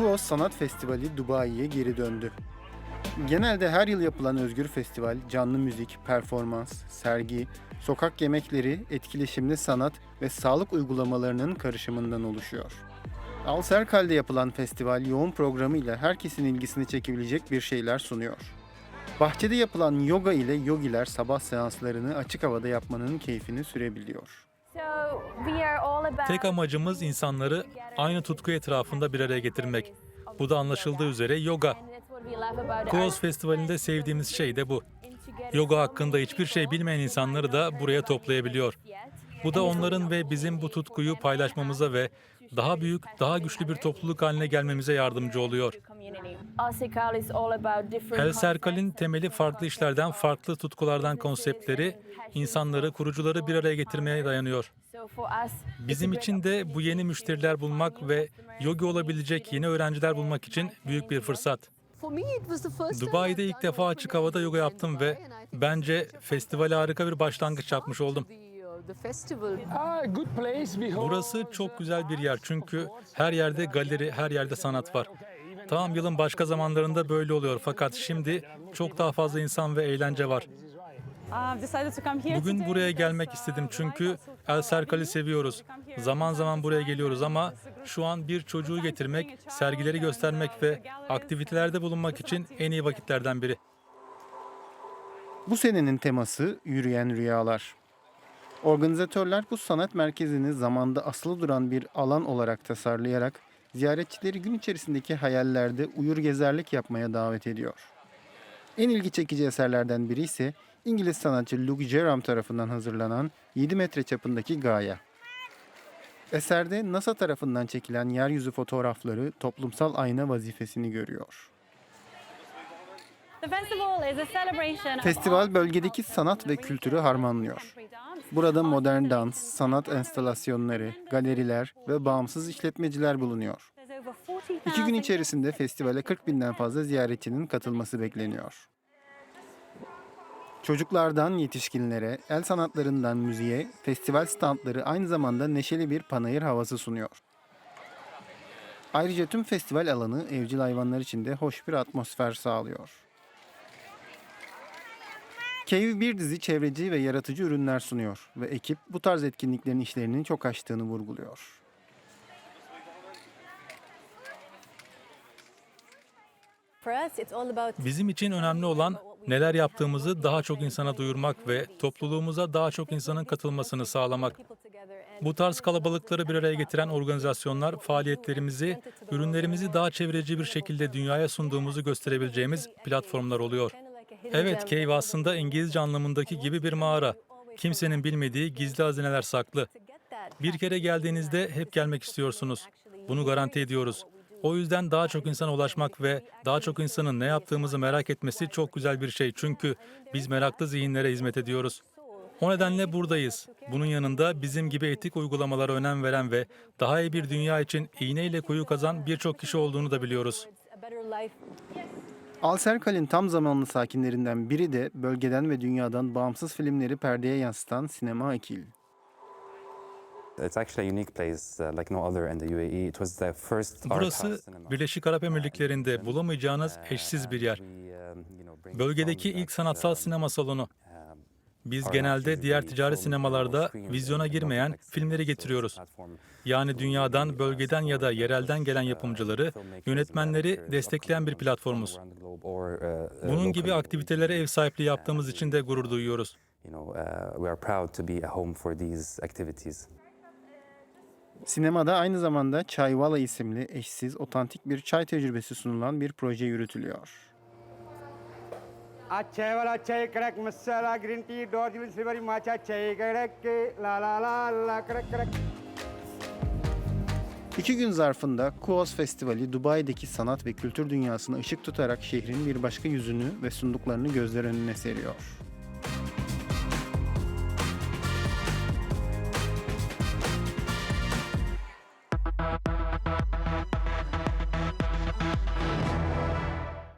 Kuos Sanat Festivali Dubai'ye geri döndü. Genelde her yıl yapılan özgür festival, canlı müzik, performans, sergi, sokak yemekleri, etkileşimli sanat ve sağlık uygulamalarının karışımından oluşuyor. Alserkal'de yapılan festival yoğun programıyla herkesin ilgisini çekebilecek bir şeyler sunuyor. Bahçede yapılan yoga ile yogiler sabah seanslarını açık havada yapmanın keyfini sürebiliyor. Tek amacımız insanları aynı tutku etrafında bir araya getirmek. Bu da anlaşıldığı üzere yoga. Our Festivali'nde sevdiğimiz şey de bu. Yoga hakkında hiçbir şey bilmeyen insanları da buraya toplayabiliyor. Bu da onların ve bizim bu tutkuyu paylaşmamıza ve daha büyük, daha güçlü bir topluluk haline gelmemize yardımcı oluyor. El Serkal'in temeli farklı işlerden, farklı tutkulardan konseptleri, insanları, kurucuları bir araya getirmeye dayanıyor. Bizim için de bu yeni müşteriler bulmak ve yogi olabilecek yeni öğrenciler bulmak için büyük bir fırsat. Dubai'de ilk defa açık havada yoga yaptım ve bence festivale harika bir başlangıç yapmış oldum. Burası çok güzel bir yer çünkü her yerde galeri, her yerde sanat var. Tamam yılın başka zamanlarında böyle oluyor fakat şimdi çok daha fazla insan ve eğlence var. Bugün buraya gelmek istedim çünkü El Serkal'i seviyoruz. Zaman zaman buraya geliyoruz ama şu an bir çocuğu getirmek, sergileri göstermek ve aktivitelerde bulunmak için en iyi vakitlerden biri. Bu senenin teması Yürüyen Rüyalar. Organizatörler bu sanat merkezini zamanda asılı duran bir alan olarak tasarlayarak ziyaretçileri gün içerisindeki hayallerde uyur gezerlik yapmaya davet ediyor. En ilgi çekici eserlerden biri ise İngiliz sanatçı Luke Jerram tarafından hazırlanan 7 metre çapındaki Gaia. Eserde NASA tarafından çekilen yeryüzü fotoğrafları toplumsal ayna vazifesini görüyor. Festival bölgedeki sanat ve kültürü harmanlıyor. Burada modern dans, sanat enstalasyonları, galeriler ve bağımsız işletmeciler bulunuyor. There's over 40,000 İki gün içerisinde festivale 40 binden fazla ziyaretçinin katılması bekleniyor. Çocuklardan yetişkinlere, el sanatlarından müziğe, festival standları aynı zamanda neşeli bir panayır havası sunuyor. Ayrıca tüm festival alanı evcil hayvanlar için de hoş bir atmosfer sağlıyor. Cave bir dizi çevreci ve yaratıcı ürünler sunuyor ve ekip bu tarz etkinliklerin işlerinin çok aştığını vurguluyor. Bizim için önemli olan neler yaptığımızı daha çok insana duyurmak ve topluluğumuza daha çok insanın katılmasını sağlamak. Bu tarz kalabalıkları bir araya getiren organizasyonlar faaliyetlerimizi, ürünlerimizi daha çevreci bir şekilde dünyaya sunduğumuzu gösterebileceğimiz platformlar oluyor. Evet, cave aslında İngilizce anlamındaki gibi bir mağara. Kimsenin bilmediği gizli hazineler saklı. Bir kere geldiğinizde hep gelmek istiyorsunuz. Bunu garanti ediyoruz. O yüzden daha çok insana ulaşmak ve daha çok insanın ne yaptığımızı merak etmesi çok güzel bir şey. Çünkü biz meraklı zihinlere hizmet ediyoruz. O nedenle buradayız. Bunun yanında bizim gibi etik uygulamalara önem veren ve daha iyi bir dünya için iğneyle kuyu kazan birçok kişi olduğunu da biliyoruz. Alserkal'in tam zamanlı sakinlerinden biri de bölgeden ve dünyadan bağımsız filmleri perdeye yansıtan Sinema Ekil. It's actually a unique place, uh, like no other in the UAE. It was the first art Burası. Birleşik Arap Emirlikleri'nde bulamayacağınız eşsiz bir yer. Um, Bölgedeki ilk sanatsal sinema salonu. Biz genelde diğer ticari sinemalarda vizyona girmeyen filmleri getiriyoruz. Yani dünyadan, bölgeden ya da yerelden gelen yapımcıları, yönetmenleri destekleyen bir platformuz. uh, uh, Bunun gibi aktivitelere ev sahipliği yaptığımız için de gurur duyuyoruz. Uh. Sinemada aynı zamanda Çayvala isimli eşsiz, otantik bir çay tecrübesi sunulan bir proje yürütülüyor. Crack masala green tea dor jilin silvery matcha aceh crack la la la la crack crack İki gün zarfında Kuos Festivali Dubai'deki sanat ve kültür dünyasına ışık tutarak şehrin bir başka yüzünü ve sunduklarını gözler önüne seriyor.